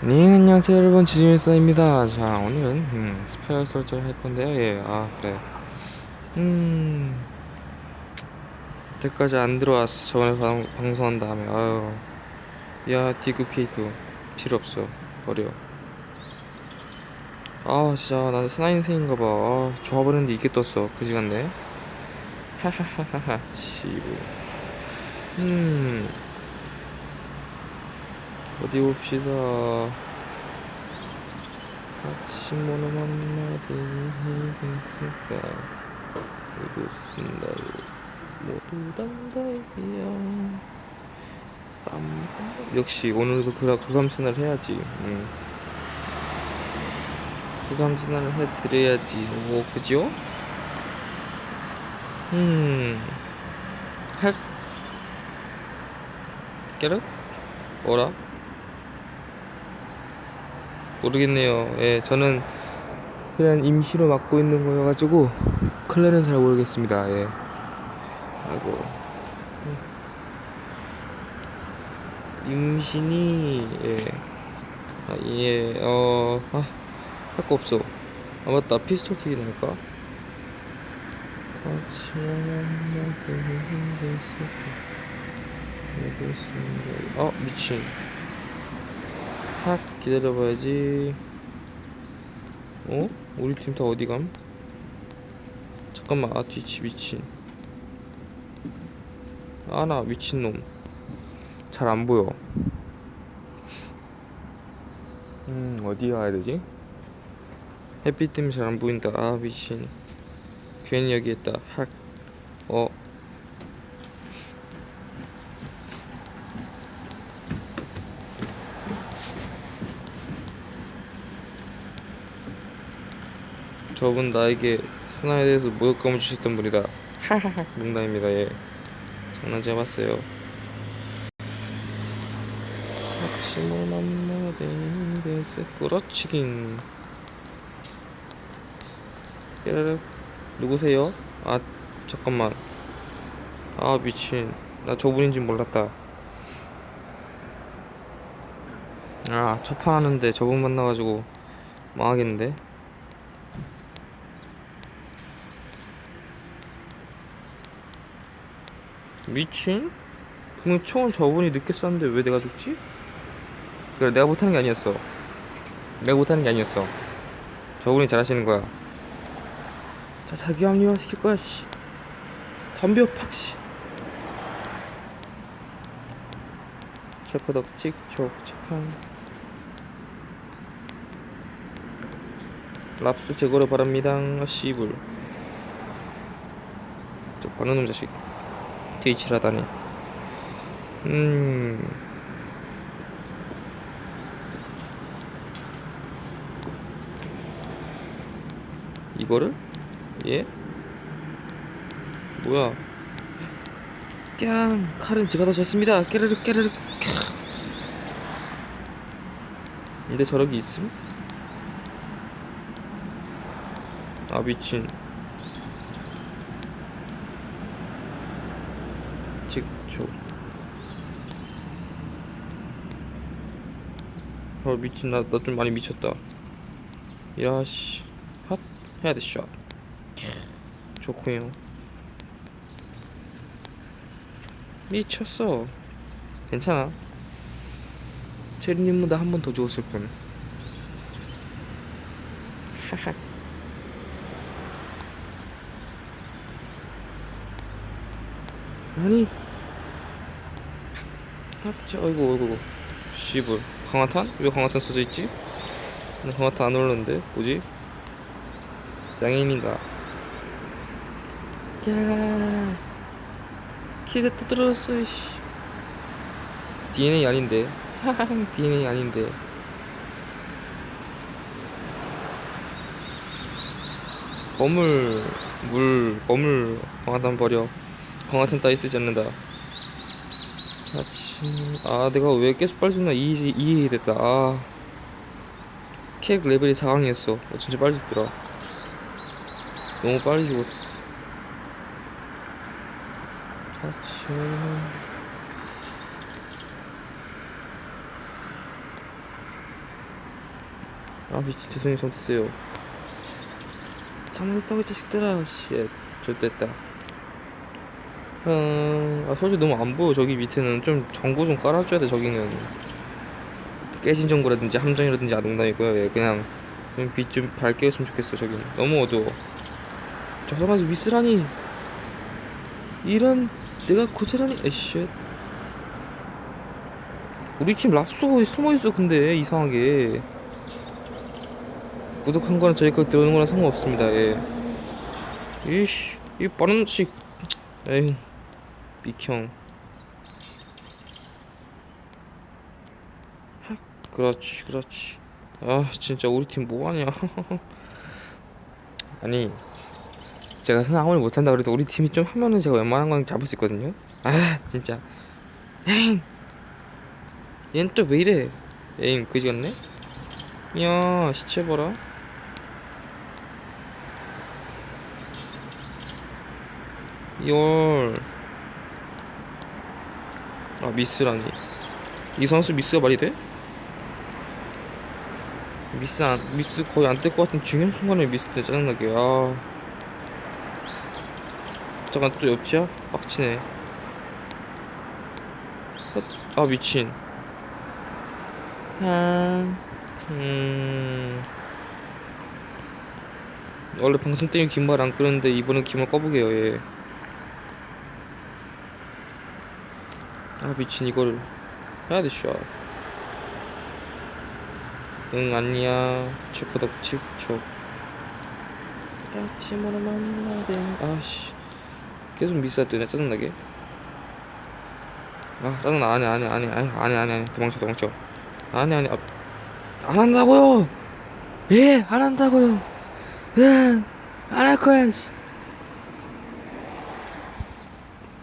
네 안녕하세요 여러분. 지진일사입니다. 자 오늘은 음, 스페어 설정을 할 건데요. 예아 그래. 음 때까지 안 들어왔어. 저번에 방, 방송한 다음에. 아유 야 디그 케이크 필요 없어. 버려. 아 진짜 나 스나 인생인가 봐. 아, 좋아버렸는데 이게 떴어. 그지 같네 하하하하하 씨부. 음 어디 봅시다 아침 오는 한마디 있을까 이곳은 날 모두 단다이야 빰 역시 오늘도 그, 그 감순을 해야지 음. 그 감순을 해드려야지 뭐 그죠? 음할 깨르? 어라? 모르겠네요. 예, 저는 그냥 임시로 맡고 있는 거여가지고 클레는 잘 모르겠습니다. 예. 아이고. 임신이 예. 아, 예. 어. 아, 할 거 없어. 아 맞다. 피스톨 킥이 나올까? 아 미친. 팍 기다려봐야지 어? 우리 팀 다 어디감? 잠깐만 아 뒤치 미친 아나 미친놈 잘 안보여 음 어디 가야 되지? 햇빛 때문에 잘 안보인다 아 미친 괜히 여기 있다 학 어. 저분 나에게 스나에 대해서 모욕감을 주셨던 분이다. 하하하 농담입니다. 예. 장난 좀 해봤어요. 아침을 만나게 돼서 끌어치긴. 깨르르 누구세요? 아 잠깐만. 아 미친. 나 저분인지 몰랐다. 아 첫판 하는데 저분 만나가지고 망하겠는데? 미친? 분명 총은 저분이 늦게 쐈는데 왜 내가 죽지? 그래 내가 못하는 게 아니었어. 내가 못하는 게 아니었어. 저분이 잘하시는 거야. 자 자기 합리화 시킬 거야 씨. 덤벼 팍씨. 체크덕 찍촉 착한. 랍스 제거를 바랍니다 씨불. 저 바나놈 자식 트위치라다니. 음. 이거를? 예? 뭐야? 꺄 칼은 제가 다 졌습니다. 깨르륵 깨르륵. 근데 저러기 있음? 아 미친 직조 어 미친 나 나 좀 많이 미쳤다. 야씨. 핫 헤드샷. 좋구요. 미쳤어. 괜찮아. 체리님보다 한 번 더 죽었을 뿐 하하. 아니 아짜 어이구 어이구 씨불 강화탄? 왜 강화탄 써져 있지? 나 강화탄 안 올랐는데 뭐지? 장애인인가? 야. 키가 또 떨어졌어 씨. DNA 아닌데. DNA 아닌데. 거물 물 거물 강화탄 버려. 강화탄 따위 쓰지 않는다 아침 아 내가 왜 계속 빨리 죽나? 이해 이해 됐다. 아캡 레벨이 4강이었어. 어, 진짜 빨리 죽더라. 너무 빨리 죽었어. 아침 아 미친 죄송해요 잘못했어요. 잘못했다고 이 자식들아. 쉣. 좋됐다 음, 아 솔직히 너무 안 보여. 저기 밑에는 좀 전구 좀 깔아줘야 돼 저기는. 깨진 전구라든지 함정이라든지 아 농담이고요 예, 그냥 빛 좀 밝게 했으면 좋겠어 저기는. 너무 어두워. 저 상황에서 미스라니. 이런 내가 고자라니. 에쉣 우리 팀 랍소가 숨어있어 근데 이상하게. 구독한 거는 저희 거 들어오는 거랑 상관없습니다 예. 이씨 이 빠른 식. 에휴 하, 그렇지 그렇지. 아 진짜 우리 팀 뭐하냐? 아니 제가 생각 아무리 못한다 그래도 우리 팀이 좀 하면은 제가 웬만한 건 잡을 수 있거든요. 아 진짜. 에잉! 얘는 또 왜 이래? 에잉 그지 같네? 야 시체 봐라. 열. 아 미스라니. 이 선수 미스가 말이 돼? 미스 안 미스 거의 안 뜰 것 같은 중요한 순간에 미스 때 짜증나게. 아. 잠깐 또 옆치야? 빡치네. 헛. 아 미친. 아. 음. 원래 방송 때문에 긴 말 안 끄는데 이번엔 긴말 꺼보게요 예. 아 미친 이거를 해야 돼 샷. 응 아니야 체크덕 칩촉 아침으로 만나대 아씨. 계속 미스가 뜨네 짜증나게. 아 짜증나. 안해 안해 안해 안해 안해 안해 안해 도망쳐 도망쳐. 안해 안해 아, 안 한다고요! 예안 한다고요. 예안할 거야 씨.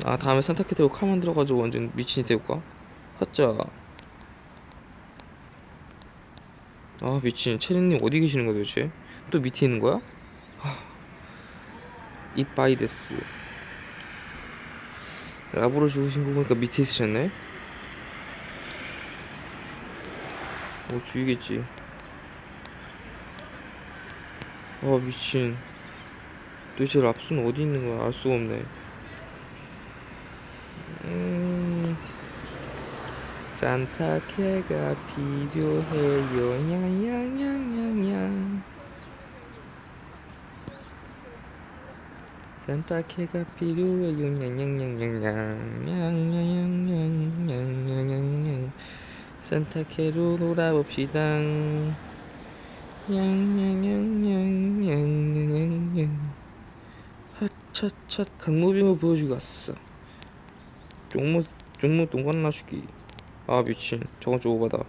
아 다음에 산타캐 대고 칼만 들어가지고 완전 미친이 되올까? 하자 아 미친 체리님 어디 계시는 거야 도대체? 또 밑에 있는 거야? 이빠이데스 라보를 죽으신 거 보니까 밑에 있으셨네? 어 죽이겠지 아 미친 도대체 랍스는 어디 있는 거야 알 수가 없네 산타캐가 필요해요 냥냥냥냥냥 산타캐가 필요해요 냥냥냥냥냥냥 산타캐로 놀아봅시다 냥냥냥냥냥냥냥 핫찻찻 강무빙을 보여주고 왔어 종무 종무 동관 나주기 아 미친. 저건 좀 오바다.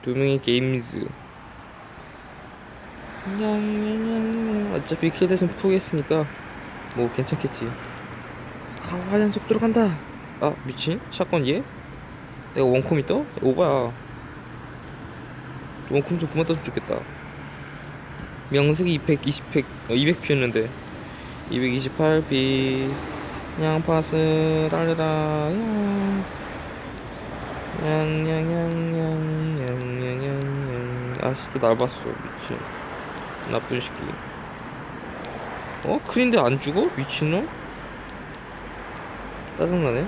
두 명의 게임즈. 어차피 킬대선 포기했으니까 뭐 괜찮겠지. 가와한 속도로 간다. 아 미친? 샷건 얘? 내가 원콤이 떠? 오바야. 원콤 좀 그만 떴으면 좋겠다. 명색이 220팩 어, 200피였는데. 228비 양파스 달려라 양 양양양양양양 아씨 또날 봤어 미친 나쁜 새끼 어? 크린데 안 죽어? 미친놈? 짜증나네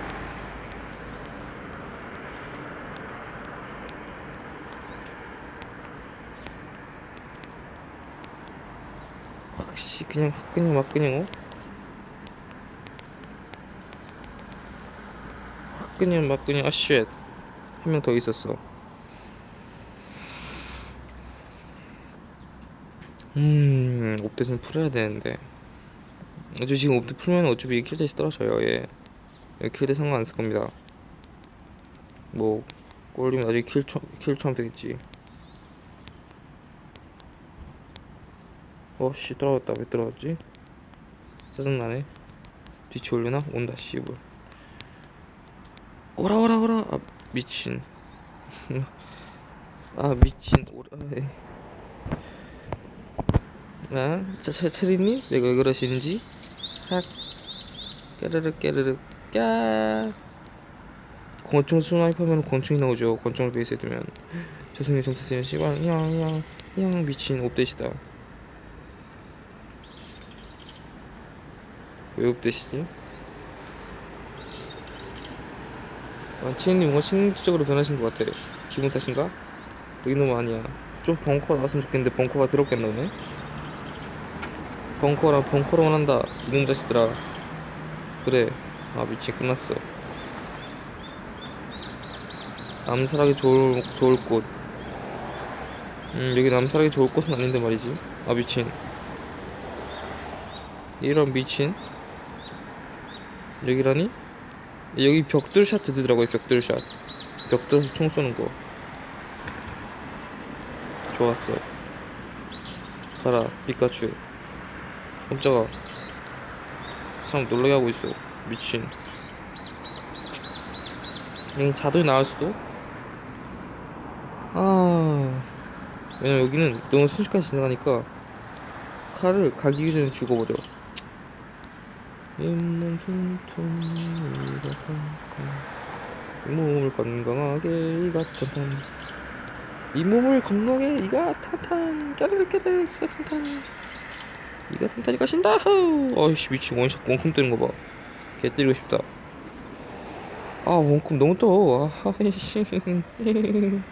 확씨 그냥 확 그냥 막 그냥 어? 확 그냥 막 그냥 아쉣. 한 명 더 있었어. 음 옵대 좀 풀어야 되는데. 어차피 지금 옵대 풀면 어차피 킬대시 떨어져요 예. 킬대 상관 안 쓸 겁니다. 뭐 꼴리면 나중에 킬, 처, 킬 처음 되겠지. 어씨 떨어졌다. 왜 떨어졌지? 짜증나네. 뒤치 올려나? 온다 씨불 오라 오라 오라. 아 미친. 아 미친. 오라 에. 아 차, 차, 차리님 내가 왜 그러시는지? 학 깨르륵 깨르륵 까 권총 스나이퍼면 권총이 나오죠. 권총을 베이스에 두면. 죄송해요 정태스는 씨발 양양 양 미친. 옵데시다. 왜 옵데시지? 아, 치행님 뭔가 심리적으로 변하신 것 같아 기분 탓인가? 너무 아니야 좀 벙커 나왔으면 좋겠는데 벙커가 더럽게 안 나오네 벙커랑 벙커로만 한다 이놈 자식들아 그래 아 미친 끝났어 암살하기 좋을 좋을 곳. 음 여기 암살하기 좋을 곳은 아닌데 말이지. 아 미친. 이런 미친. 여기라니? 여기 벽돌 샷 되더라고요 벽돌 샷. 벽돌에서 총 쏘는 거. 좋았어. 가라 피카츄. 깜짝아. 사람 놀라게 하고 있어. 미친. 여기 자동이 나올 수도? 아 왜냐면 여기는 너무 순식간에 지나가니까 칼을 갈기 전에 죽어버려 잇몸 튼튼 이가 탕탕 이 몸을 건강하게 탄탄 이 몸을 건강하게 이가 탄탄 까르르 까르르 이가 탄탄 이가 탄탄 이가 신다. 어이씨 미친 원샷 원컴 뜨는 거봐개 때리고 싶다. 아 원컴 너무 떠. 아이씨.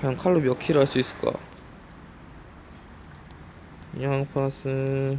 과연 칼로 몇 킬을 할수 있을까? 양파스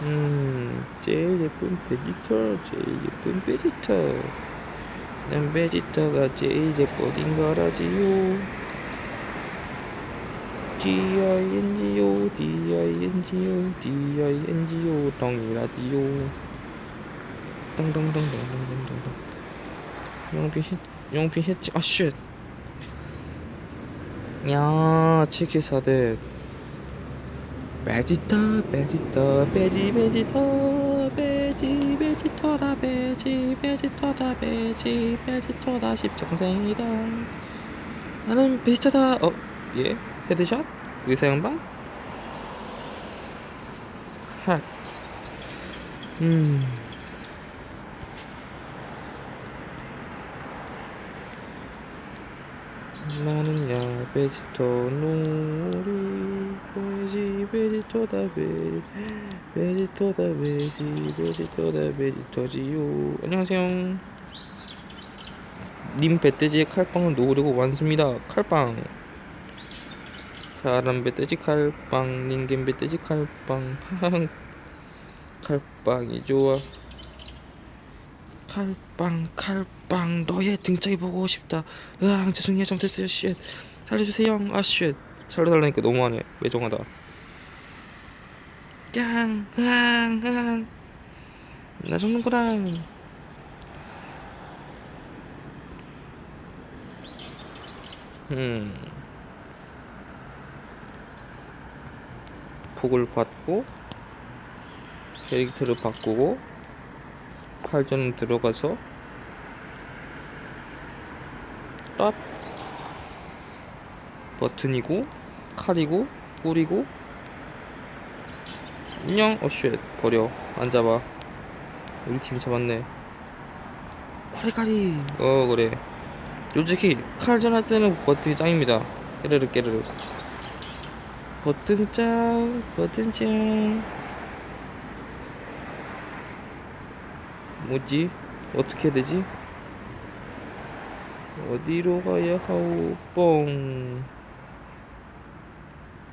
음 제일 예쁜 베지터 제일 예쁜 베지터. 난 베지터가 제일 예뻐진 거라지요. D-I-N-G-O D-I-N-G-O D-I-N-G-O 덩이라지요. 땅땅땅땅땅땅땅 영빈 힛 영빈 힛 아쉣. 야 치킨 사대 베지터 베지터 베지 베지터 베지 베지터다 베지 베지터다 베지 베지터다 십장생이다 나는 베지터다 어? 예? 헤드샷? 의사 양반? 핫 음... 나는 야 베지터 놀이 베지 베지터다 베 베지터다 베지 베지터다 베지터지요? 안녕하세요. 님 뱃돼지의 칼빵을 놓으려고 왔습니다. 칼빵. 사람 뱃돼지 칼빵 닌겐 뱃돼지 칼빵. 칼빵이 좋아. 칼빵 칼빵. 너의 등짝이 보고 싶다. 으앙 죄송해요. 잘못했어요. 쉣. 살려주세요. 아쉣 살려달라니까 너무하네 매정하다. 깡 으앙 으앙 나 죽는구나 음. 폭을 받고 캐릭터를 바꾸고 칼전 들어가서 딱 버튼이고 칼이고 꿀이고 안녕. 어쉣. 버려. 안 잡아 우리 팀이 잡았네. 파리가리. 어 그래. 솔직히 칼전 할 때는 버튼이 짱입니다. 깨르르 깨르르 버튼 짱 버튼 짱. 뭐지? 어떻게 해야 되지? 어디로 가야 하오? 뻥.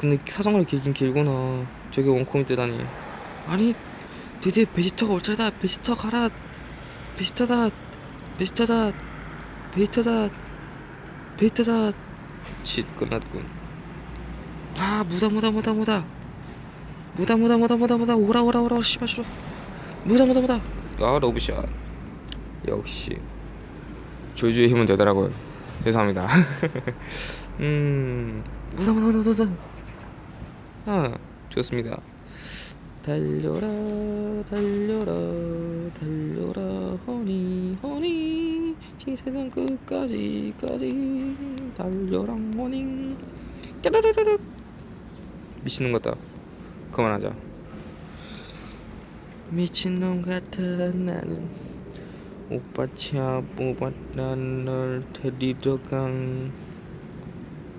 근데 사정거리 길긴 길구나. 저게 원콤이 뜨다니. 아니 드디어 베지터가 올 차례다. 베지터 가라. 베지터다. 베지터다. 베지터다. 베지터다. 칫 끝났군. 아 무다 무다 무다 무다. 무다 무다 무다 무다 무다. 오라 오라 오라. 씨발 싫어 무다 무다 무다. 아 러브샷. 역시. 조주의 힘은 되더라고요. 죄송합니다. 음 무다 무다 무다 무다 아 좋습니다. 달려라 달려라 달려라 허니 허니. 지 세상 끝까지 까지. 달려라 허니. 까르르르르 미친놈 같다. 그만하자. 미친놈 같아 나는 오빠 차 뽑았다. 널 데리러 강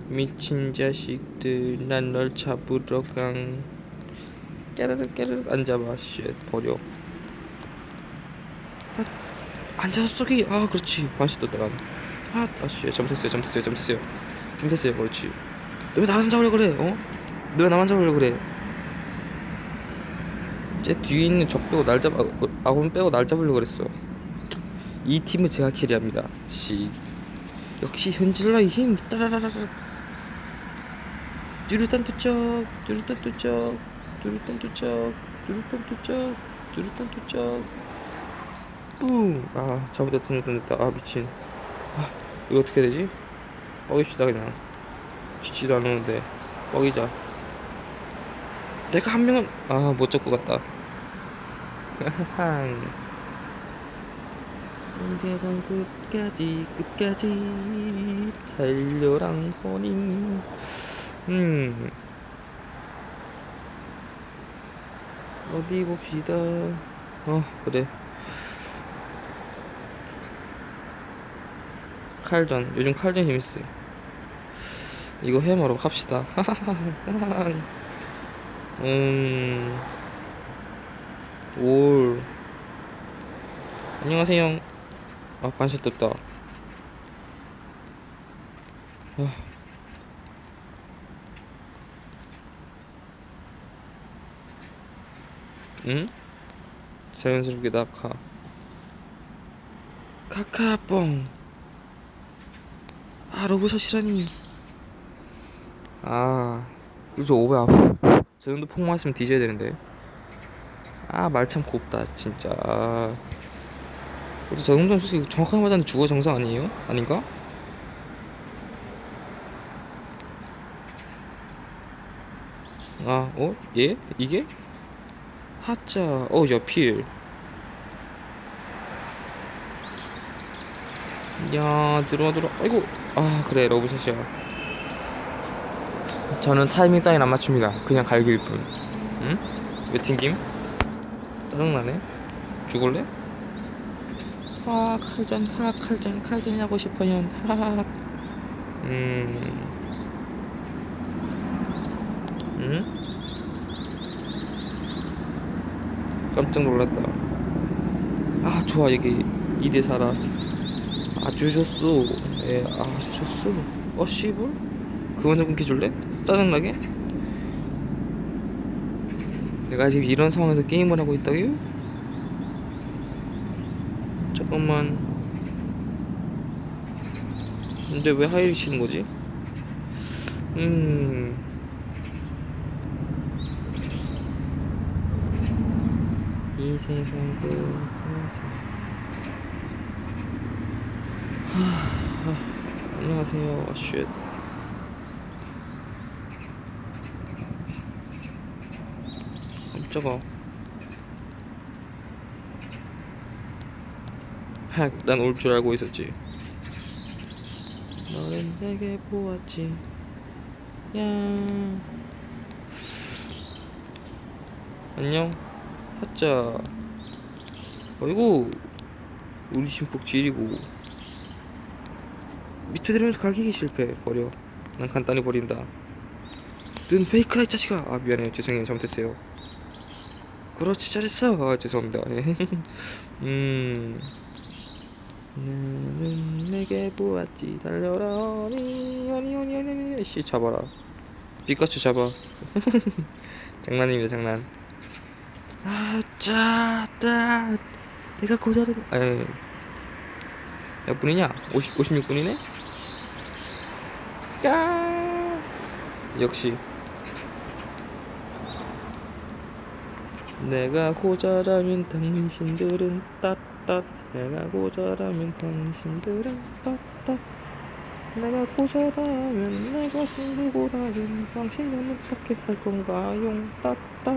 미친 자식들 난 널 잡으러 강 깨르르 깨르르 앉아봐 쉣 버려. 아, 앉아서 쏘기. 아 그렇지. 반씩 떴다가 아, 아씨 잘못했어요 잘못했어요 잘못했어요. 잘못했어요 그렇지. 너 왜 나만 잡으려 그래 어? 너 왜 나만 잡으려 그래? 쟤 뒤에 있는 적 빼고 날 잡, 아, 아군 빼고 날 잡으려 그랬어. 이 팀은 제가 캐리합니다. 지. 역시 현질러의 힘. 따라라라라 뚜루딴 뚜쩍 뚜루딴 뚜쩍 뚜루딴 뚜쩍 뚜루딴 뚜쩍 뚜루딴 뚜쩍 뿡아 잘못했다 잘못했다. 아 미친. 아 이거 어떻게 되지? 뻐깁시다 그냥. 지치도 않았는데. 뻐기자. 내가 한 명은 아 못 잡고 갔다. 이 세상 끝까지 끝까지 달려랑 혼인 음 어디 봅시다 어 그래 칼전 요즘 칼전 재밌어 이거 해머로 합시다 음, 올. 안녕하세요. 아, 반샷 떴다. 아. 응? 자연스럽게 낙하. 카카뽕. 아, 로봇샷이라니. 아, 이거 오버 아프. 저 정도 폭망했으면 뒤져야 되는데 아 말 참 곱다 진짜 아. 어제 저 정도는 솔직히 정확하게 맞았는데 주거 정상 아니에요? 아닌가? 아 어? 예? 이게? 하자 어 여필 야 들어와 들어와 아이고 아 그래 러브샷이야 저는 타이밍 따윈 안 맞춥니다. 그냥 갈길 뿐. 응? 왜 튕김? 짜증나네. 죽을래? 아 칼전 하 칼전 칼전 하고 싶어요. 하하. 음. 응? 깜짝 놀랐다. 아 좋아 여기 2대 4라. 아 주셨어. 예, 아 주셨어. 어 씨불? 그만 좀 끊겨줄래? 짜증나게? 내가 지금 이런 상황에서 게임을 하고 있다고요? 잠깐만 근데 왜 하이를 치는 거지? 음... 이 세상도 항상 하... 하... 안녕하세요. 쉣 깜짝아. 난올 줄 알고 있었지. 너는 내게 보았지. 야. 안녕 하자 어이구 우리 심폭 지리고. 밑에 들으면서 갈기기 실패 버려. 난 간단히 버린다. 눈 페이크다 이 자식아. 아 미안해요. 죄송해요. 잘못했어요. 그렇지 잘했어. 아, 죄송합니다. 음. 나는 내게 보았지. 달려라. 어니 어니 어니 어니. 씨 잡아라. 피카츄 잡아. 장난입니다 장난 아짜 따 내가 고자를 에이. 몇 분이냐? 50, 56분이네? 까 역시. 내가 고자라면 당신들은 따따 내가 고자라면 당신들은 따따 내가 고자라면 내가 승부고라면 당신은 어떻게 할 건가요? 따따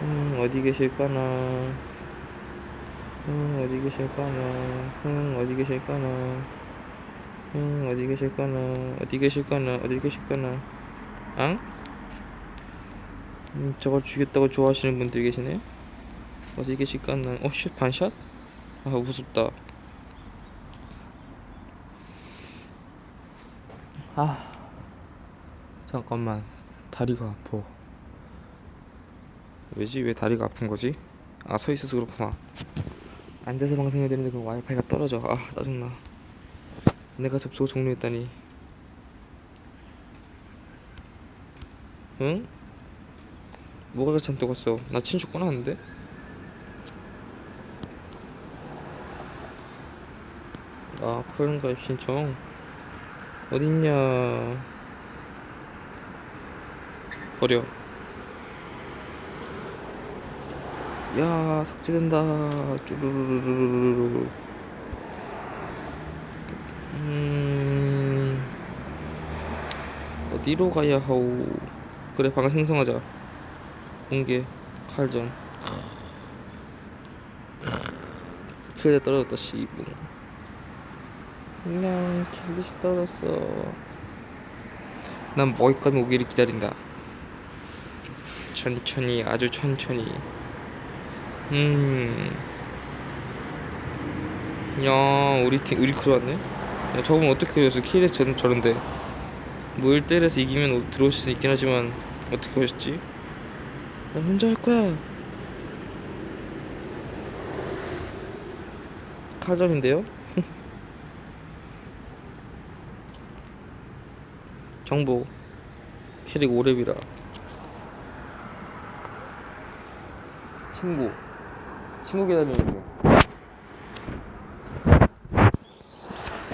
음 어디 계실까나? 음 어디 계실까나? 음 어디 계실까나? 음 어디 계실까나? 어디 계실까나? 어디 계실까나? 앙? 음 저걸 죽였다고 좋아하시는 분들 계시네요 어디 계실까나? 어 쉣 반샷? 아 무섭다. 아 잠깐만. 다리가 아파 왜지? 왜 다리가 아픈 거지? 아 서 있어서 그렇구나. 앉아서 방송해야 되는데 그 와이파이가 떨어져. 아 짜증나. 내가 접속 종료했다니. 응? 뭐가 그렇게 잔뜩 왔어? 나 친추 꺼놨는데? 아 그런 가입 신청? 어딨냐? 버려 야 삭제된다. 쭈루루루루루루 음 어디로 가야 하오? 그래 방을 생성하자. 공개 칼전. 그래 떨어졌다 씨봉 그냥 킬리시 떨어졌어. 난 먹잇감이 오기를 기다린다. 천천히 아주 천천히 음. 야, 우리 팀 우리 크루 왔네. 야, 저분 어떻게 오셨어? 키에 저 저런데. 뭐 1대1에서 이기면 오- 들어오실 수 있긴 하지만 어떻게 오셨지? 나 혼자 할 거야. 칼전인데요? 정보 캐릭 오랩이라 친구 친구 기다리는 중